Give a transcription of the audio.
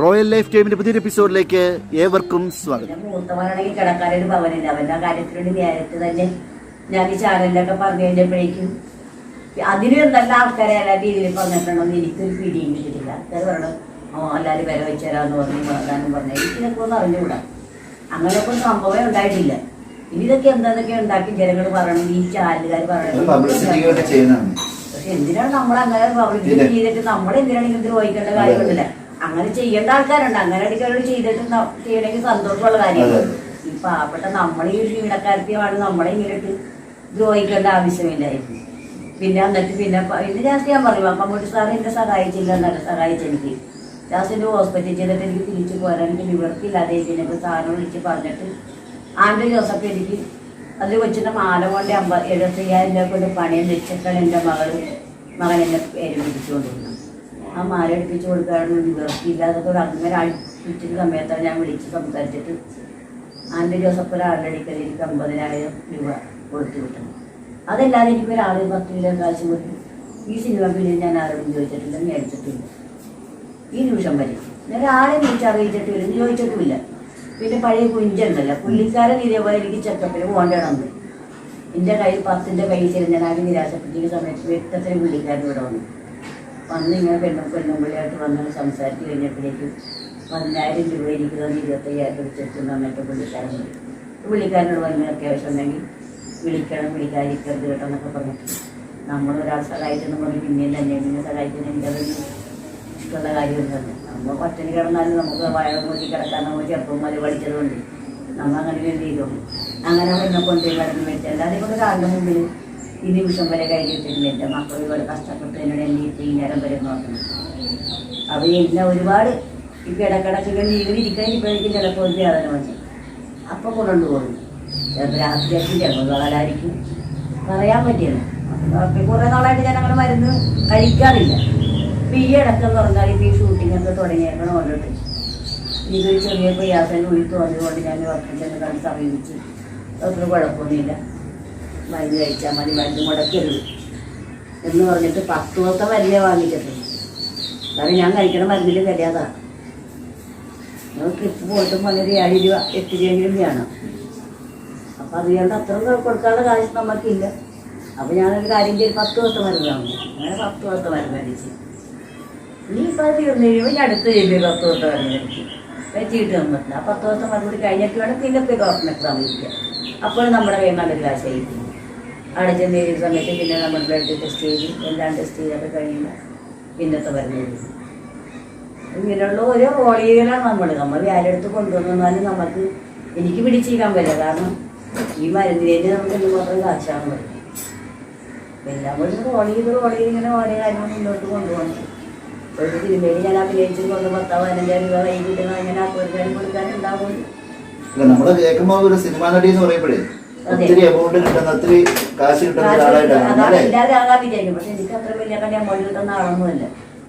Royal life ടൈമിന്റെ പുതിയൊരു എപ്പിസോഡിലേക്ക് ഏവർക്കും സ്വാഗതം. പിന്നെ മൂത്തവനാണെങ്കിൽ കിടക്കാനൊരു ഭവനില്ല. അവന്റെ ആ നേരിട്ട് നേരത്തെ തന്നെ ഞാൻ ഈ ചാനലിലൊക്കെ പറഞ്ഞു കഴിഞ്ഞപ്പോഴേക്കും അതിന് നല്ല ആൾക്കാരെ എല്ലാ രീതിയിൽ പറഞ്ഞിട്ടുണ്ടെന്ന് എനിക്കൊരു പിടിയും കിട്ടിയിട്ടില്ല. ആൾക്കാർ പറഞ്ഞു ഓ എല്ലാവരും വില വെച്ച് പറഞ്ഞു വേണ്ടാന്നും പറഞ്ഞു. എനിക്കിതൊക്കെ ഒന്ന് അറിഞ്ഞുകൂടാ. അങ്ങനെയൊക്കെ ഒരു സംഭവമേ ഉണ്ടായിട്ടില്ല. ഇനി ഇതൊക്കെ എന്തെന്നൊക്കെ ഉണ്ടാക്കി ജനങ്ങൾ പറയണം ഈ ചാനലുകാർ പറയണം പക്ഷെ എന്തിനാണ് നമ്മൾ അങ്ങനെ പബ്ലിസിറ്റി? ചെയ്തിട്ട് നമ്മൾ എന്തിനാണ് ഇങ്ങനെ ദ്രോഹിക്കേണ്ട കാര്യമൊന്നുമില്ല അങ്ങനെ ചെയ്യേണ്ട ആൾക്കാരുണ്ട്. അങ്ങനെ അടിക്കാരോട് ചെയ്തിട്ട് ചെയ്യണമെങ്കിൽ സന്തോഷമുള്ള കാര്യമാണ്. ഈ പാവപ്പെട്ട നമ്മളെ ഈ ക്ഷീണക്കാരത്തിയാണ് നമ്മളെ ഇങ്ങോട്ട് ദ്രോഹിക്കേണ്ട ആവശ്യമില്ലായിരുന്നു പിന്നെ എന്നിട്ട് പിന്നെ ഇന്ന് ലാസ്റ്റ് ഞാൻ പറയും. മമ്മൂട്ടി സാറ് എന്നെ സഹായിച്ചില്ല എന്നല്ല സഹായിച്ചെനിക്ക് ജാസ്തിന്റെ ഹോസ്പിറ്റലിൽ ചെയ്തിട്ട് എനിക്ക് തിരിച്ചു പോരാൻ എനിക്ക് നിവർത്തിയില്ലാതെ പിന്നെ സാറിനെ വിളിച്ച് പറഞ്ഞിട്ട് ആന്റെ ജോസഫ് എനിക്ക് അതിൽ വെച്ചിട്ട് മാല കൊണ്ട് അമ്പ എഴുപത്തയ്യായിരം രൂപ കൊണ്ട് പണയം വെച്ചിട്ടാണ് എന്റെ മകൾ മകൻ എന്നെ പേര് പിടിച്ചുകൊണ്ടിരുന്നത് ആ മാല എടുപ്പിച്ച് കൊടുക്കാറുണ്ട്. നിവർത്തിയില്ലാതെ ഒരു അങ്ങനെ അടുപ്പിച്ചിട്ട് സമയത്താണ് ഞാൻ വിളിച്ച് സംസാരിച്ചിട്ട് ആന്റെ ജോസഫ് ഒരാളുടെ എനിക്ക് അമ്പതിനായിരം രൂപ കൊടുത്തു വിട്ടു. അതല്ലാതെ എനിക്ക് ഒരാൾ പത്ത് കിലോ കാശ് കൊടുത്തു ഈ സിനിമ പിന്നെ ഞാൻ ആരോടും ചോദിച്ചിട്ടില്ല മേടിച്ചിട്ടില്ല. ഈ നിമിഷം വരെ. ഞാൻ ആരെ വിളിച്ച് അറിയിച്ചിട്ടില്ല ചോദിച്ചിട്ടുമില്ല. പിന്നെ പഴയ കുഞ്ചുണ്ടല്ലോ പുള്ളിക്കാരൻ ഇതേപോലെ എനിക്ക് ചെക്കപ്പിന് പോകേണ്ടതുണ്ട് എന്റെ കയ്യിൽ പത്തിന്റെ പൈസ ഞാൻ ആകെ നിരാശപ്പെട്ടിരിക്കുന്ന സമയത്ത് വ്യക്തത്തിന് പുള്ളിക്കാരൻ ഇവിടെ വന്നു. വന്ന് ഇങ്ങനെ പെണ്ണും പെണ്ണും പിള്ളിയായിട്ട് വന്ന് സംസാരിച്ച് കഴിഞ്ഞപ്പോഴേക്കും പതിനായിരം രൂപ എനിക്ക് തന്നെ ഇരുപത്തയ്യായിരം വെച്ചിട്ട് തന്നിട്ട് പുള്ളിക്കാരൻ. പുള്ളിക്കാരനോട് പറഞ്ഞ അത്യാവശ്യം ഉണ്ടെങ്കിൽ വിളിക്കണം വിളിക്കാതിരിക്കരുത് കേട്ടോ എന്നൊക്കെ പറഞ്ഞിട്ട്. നമ്മളൊരാൾ സഹായിച്ചെന്ന് പറഞ്ഞ് പിന്നെയും തന്നെ പിന്നെ സഹായിക്കുന്ന എനിക്കതൊന്നും ഇഷ്ടമുള്ള കാര്യം തന്നെ നമ്മൾ പട്ടിണി കിടന്നാലും നമുക്ക് വയറ് നോക്കി കിടക്കാൻ നമ്മൾ ചെറുപ്പം മതി പഠിച്ചതുകൊണ്ട് നമ്മൾ അങ്ങനെ എന്ത് അങ്ങനെ എന്നെ കൊണ്ടുപോയി കിടന്ന് വെച്ചാൽ അല്ലാതെ ഇപ്പോൾ ഒരാളുടെ മുമ്പിൽ ഈ നിമിഷം വരെ കഴിഞ്ഞിട്ടില്ല. എന്റെ മക്കൾ ഇവിടെ കഷ്ടപ്പെട്ട് എന്നോട് എന്നെ ഇത്രയും നേരം വരെ നോക്കണം അവർ എന്നെ ഒരുപാട് ഇപ്പം ഇങ്ങനെ ഇരിക്കാൻ ഇപ്പോഴേക്കും ചിലപ്പോൾ ഒരു വേദന വന്നു. അപ്പോൾ കൊണ്ടു പോകും ചിലപ്പോൾ രാത്രിയാക്കി ചിലപ്പോൾ വളരായിരിക്കും പറയാൻ പറ്റില്ല. അപ്പം കുറേ നാളായിട്ട് ഞാൻ അങ്ങനെ മരുന്ന് കഴിക്കാറില്ല. ഇപ്പം ഈ ഇടക്കം പറഞ്ഞാൽ ഇപ്പം ഈ ഷൂട്ടിംഗ് ഒക്കെ തുടങ്ങിയേക്കണം ഓരോട്ട് ഇതൊരു ചെറിയ പ്രയാസം ഉയർത്തു വന്നതുകൊണ്ട് ഞാൻ ഡോക്ടറെ ചെന്ന് കണ്ട് സമീപിച്ച്. ഡോക്ടർ കുഴപ്പമൊന്നുമില്ല. മരുന്ന് കഴിച്ചാൽ മതി മരുന്ന് മുടക്കരുത് എന്ന് പറഞ്ഞിട്ട് പത്ത് ദിവസത്തെ മരുന്നേ വാങ്ങിച്ചിട്ടുണ്ട്. കാരണം ഞാൻ കഴിക്കണ മരുന്നിൽ വില ഞങ്ങൾ നമ്മൾ ട്രിപ്പ് പോയിട്ട് വന്നൊരു ഏഴ് രൂപ എട്ട് രൂപയെങ്കിലും വേണം. അപ്പം അത് അത്രയും അത്ര കൊടുക്കാനുള്ള കാര്യം നമുക്കില്ല അപ്പം ഞാനൊരു കാര്യം ചെയ്ത് പത്ത് ദിവസത്തെ മരുന്ന് വാങ്ങി. അങ്ങനെ പത്ത് ദിവസത്തെ മരുന്ന് കഴിച്ച് ഇനി ഇപ്പം അത് തീർന്നു കഴിയുമ്പോൾ ഞാൻ അടുത്ത് ചെയ്യുമ്പോൾ പത്ത് ദിവസത്തെ മരുന്ന് കഴിക്കും വെച്ചിട്ട് പറ്റില്ല ആ പത്ത് ദിവസം മരുന്ന് കൂടി കഴിഞ്ഞിട്ട് വേണം പിന്നെ പോയി ഡോക്ടറിനെ സമീപിക്കുക അപ്പോഴും നമ്മുടെ കയ്യിൽ നല്ലൊരു കാശായിരിക്കും അവിടെ ചെന്ന് കഴിയുന്ന സമയത്ത് പിന്നെ നമ്മൾ ബ്ലഡ് ടെസ്റ്റ് ചെയ്ത് എല്ലാം ടെസ്റ്റ് ചെയ്തൊക്കെ കഴിയുമ്പോൾ പിന്നത്തെ പറഞ്ഞു ഇങ്ങനെയുള്ള ഓരോ റോളികളാണ് നമ്മൾ നമ്മൾ വ്യാലെടുത്ത് കൊണ്ടുവന്നാലും നമുക്ക് എനിക്ക് പിടിച്ചിരിക്കാൻ പറ്റില്ല. കാരണം ഈ മരുന്നിലേക്ക് നമുക്ക് എന്ത് മാത്രം കാശാണ് വരുന്നത് എല്ലാം കൂടി റോൾ ചെയ്ത് ചെയ്ത് ഇങ്ങനെ ഓരോ കാര്യങ്ങൾ മുന്നോട്ട് കൊണ്ടുപോകണം. ഒരു സിനിമയിൽ ഞാൻ അഭിനയിച്ച് കൊണ്ട് പത്തോ പതിനഞ്ചായിരം രൂപ കൈ കിട്ടുന്ന അങ്ങനെ അപ്പോഴത്തേനും കൊടുക്കാനുണ്ടാവും അല്ല നമ്മൾ കേൾക്കുമ്പോ ഒരു സിനിമാ നടി എന്ന് പറയുമ്പോഴേ അതെ. ഒത്തിരി എമൗണ്ട് കിട്ടുന്ന ഒത്തിരി കാശ് കിട്ടുന്ന ഒരാളായിട്ടാണ് അല്ലേ? ഇല്ലാതെ ആകാൻ വിചാരിക്കും. പക്ഷെ എനിക്ക് അത്ര വലിയ കല്യാണം അമ്മ കിട്ടുന്ന ആളൊന്നുമല്ല.